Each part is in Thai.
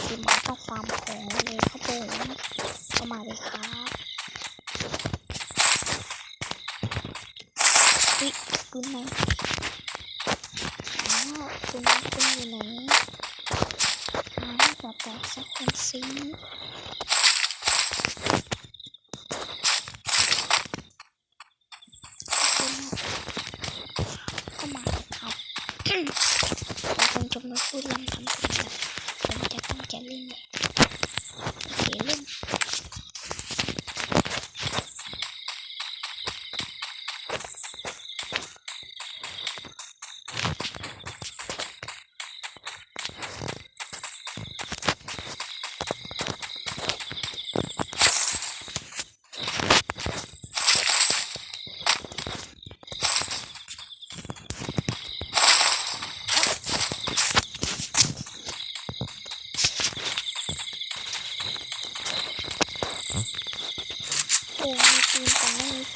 คือหมาต้องฟามของเลยครับผมเข้ามาเลยครับวิคุณไหนอ๋อคุณคุณอยู่ไหนมาให้บอกบอกสักคนสิคุณเข้ามาเลยครับเราคงจะมาพูดลำทำเพลงกันผม จ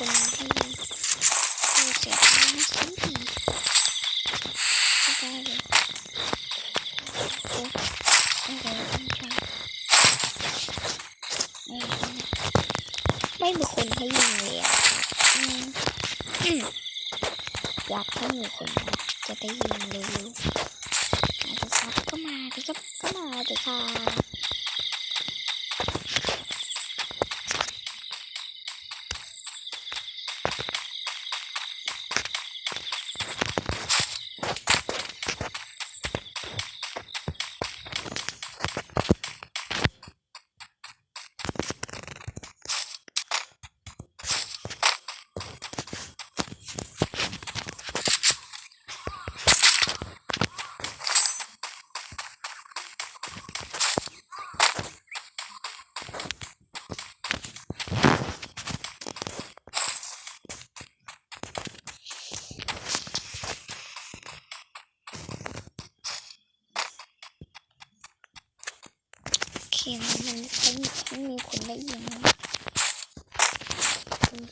คนมาให้ยิงโอ้เสียดายนะสิไม่ได้เลยโอ้อะไรกันจังไม่ไม่มีคนให้ยิงเลยอะอืมอยากให้มีคนจะได้ยิงเร็วๆมาดิครับก็มาดิครับก็มาดิค่ะ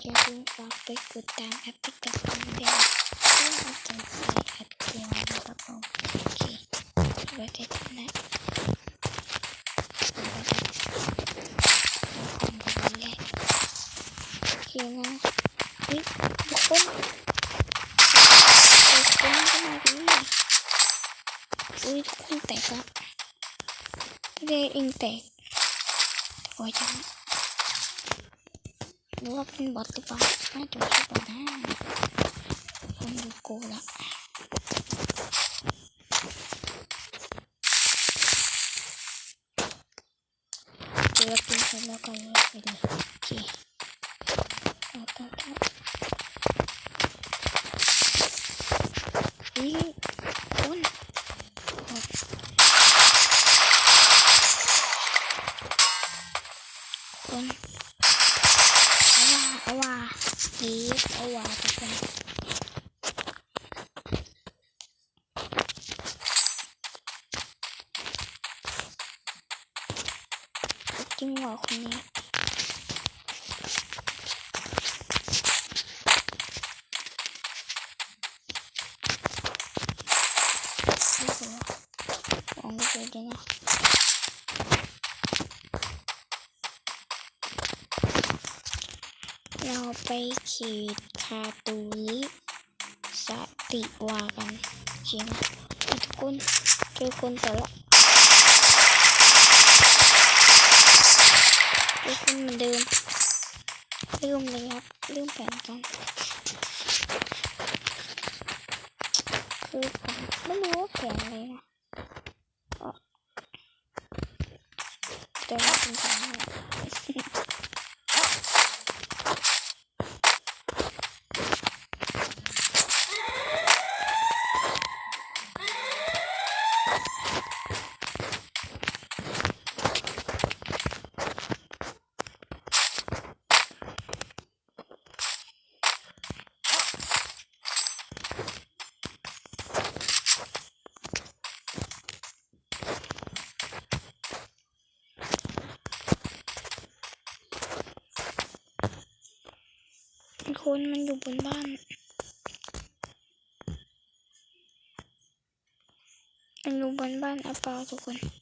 คุณจะเพิ่งฝากไปกดตามแอปติ๊กต็อกของเดนเพื่อเอาจังสีอัดเกมนะครับ ผมโอเคเราจะทำนะเราจะทำของแบบนี้โอเคนะเฮ้ยทุกคนทุกคนก็มาดีอุ้ยทุกคนแตกละไม่ได้เองแตกโอ้ยจังหรือว่าเป็นบอทหรือเปล่าน่าจะไม่ใช่บอทนะผมดูโกละเจอปืนใช้แล้วก็เลยไปเลยโอเค เอาต้องต้องอีคนคนเอาว่าเอาว่าอีเอาว่าทุกคนจริงเหร อคนนี้องไม่เลยนะเราไปขีดคาตูลิสติวากันจริงทุกคนเจอคนแต่ละ เจอคนเหมือนเดิมลืมเลยครับลืมแผนกันคือผมไม่รู้ว่าแผนอะไรนะเอ่อแต่ว่าเป็นแผนอะไร คนมันอยู่บนบ้าน มันอยู่บนบ้านอาเปิลทุกคน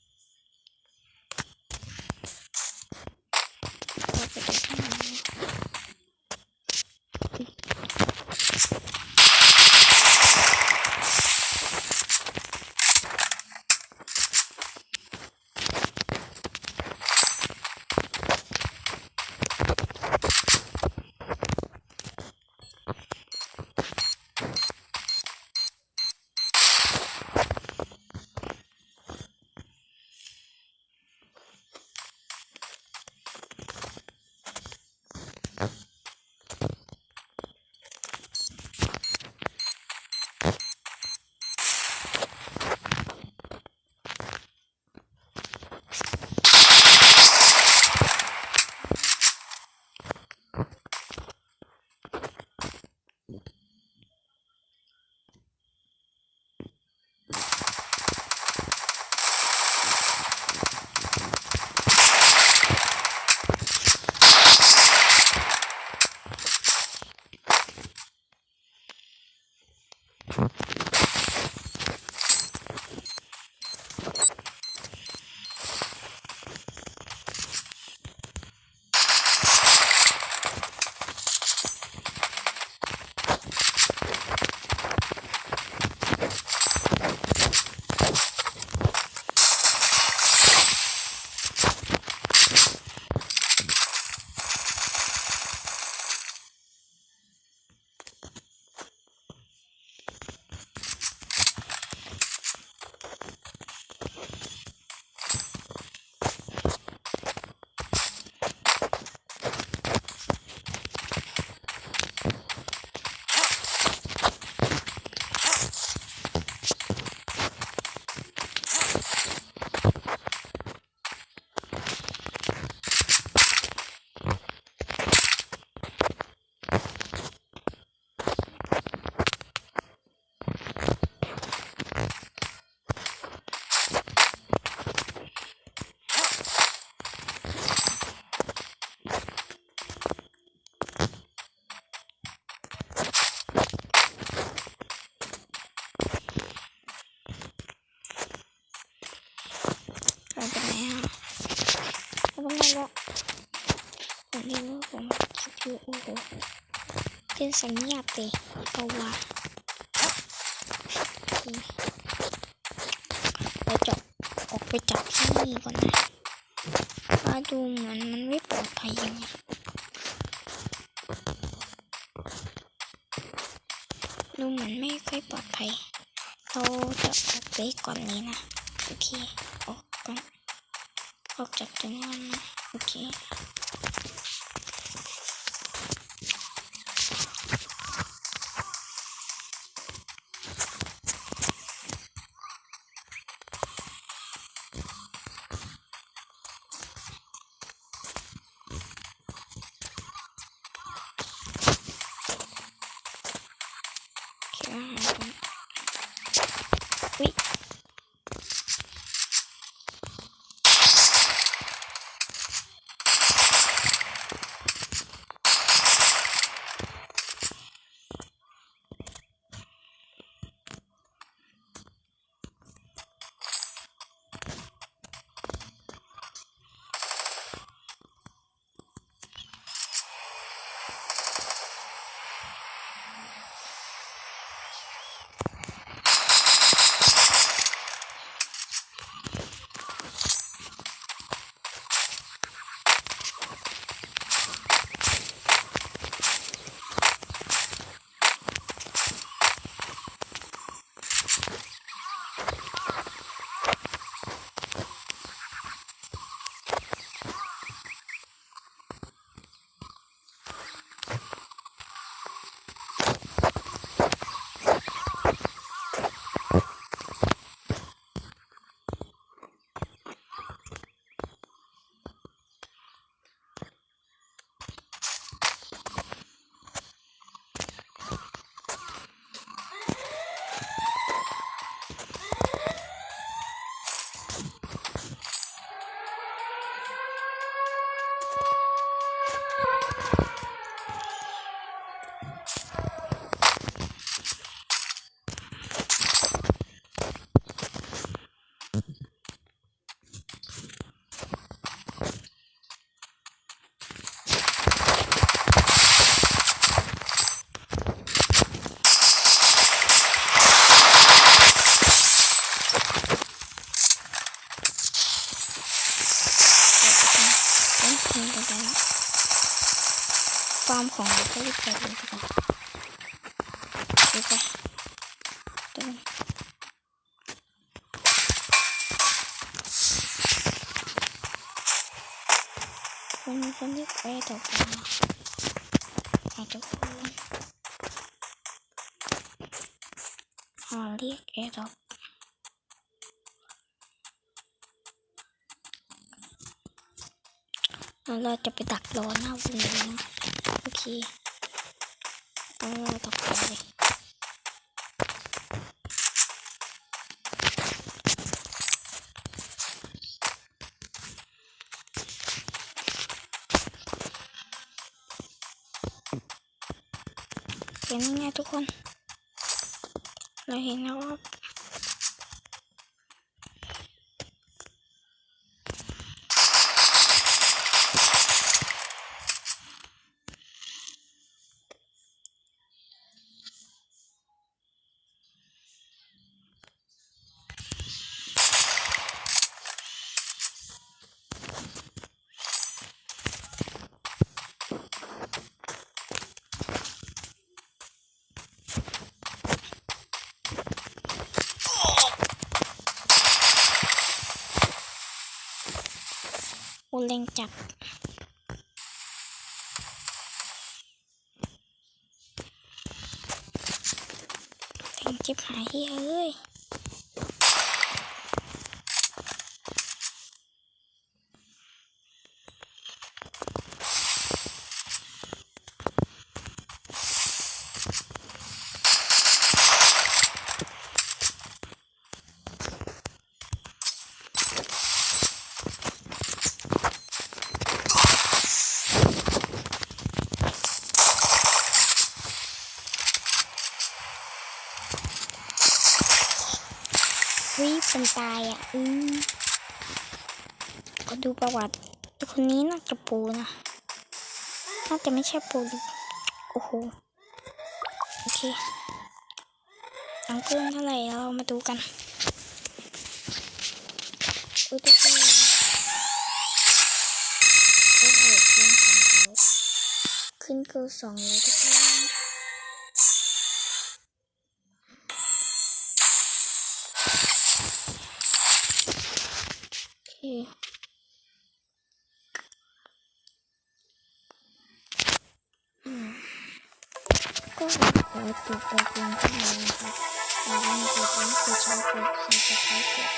เเราไปไหนแล้วผมเรียกว่าผมคิดอยู่โอ้โหเป็นสัญญาเลยเอาว่าเราจะออกไปจับที่นี่ก่อนนะว่าดูเหมือนมันไม่ปลอดภัยยังไงดูเหมือนไม่ค่อยปลอดภัย เราจะออกไปก่อนนี้นะ โอเค ออกก่อน ออก คนที่ไปต่อไปอาจจะคนหอเรียกแอร์ดอกเราจะไปดักรอหน้าวงเลยนะ โอเคแล้วเราดักรอเลยเห็นไง ทุกคน เราเห็นแล้วว่า เล็งจับเล็งจิบหายเฮ้ย ตายอะ อืมก็ดูประวัติคนนี้น่าจะปูนะ น่าจะไม่ใช่ปูโอ้โห โอเคตังค์เพิ่มเท่าไหร่เรามาดูกันอุ้ยทุกคนโอ้โหขึ้นสองขึ้นเกินสองแล้วทุกคนโอเค ก็ ขอจบไปเพียงเท่านี้นะครับ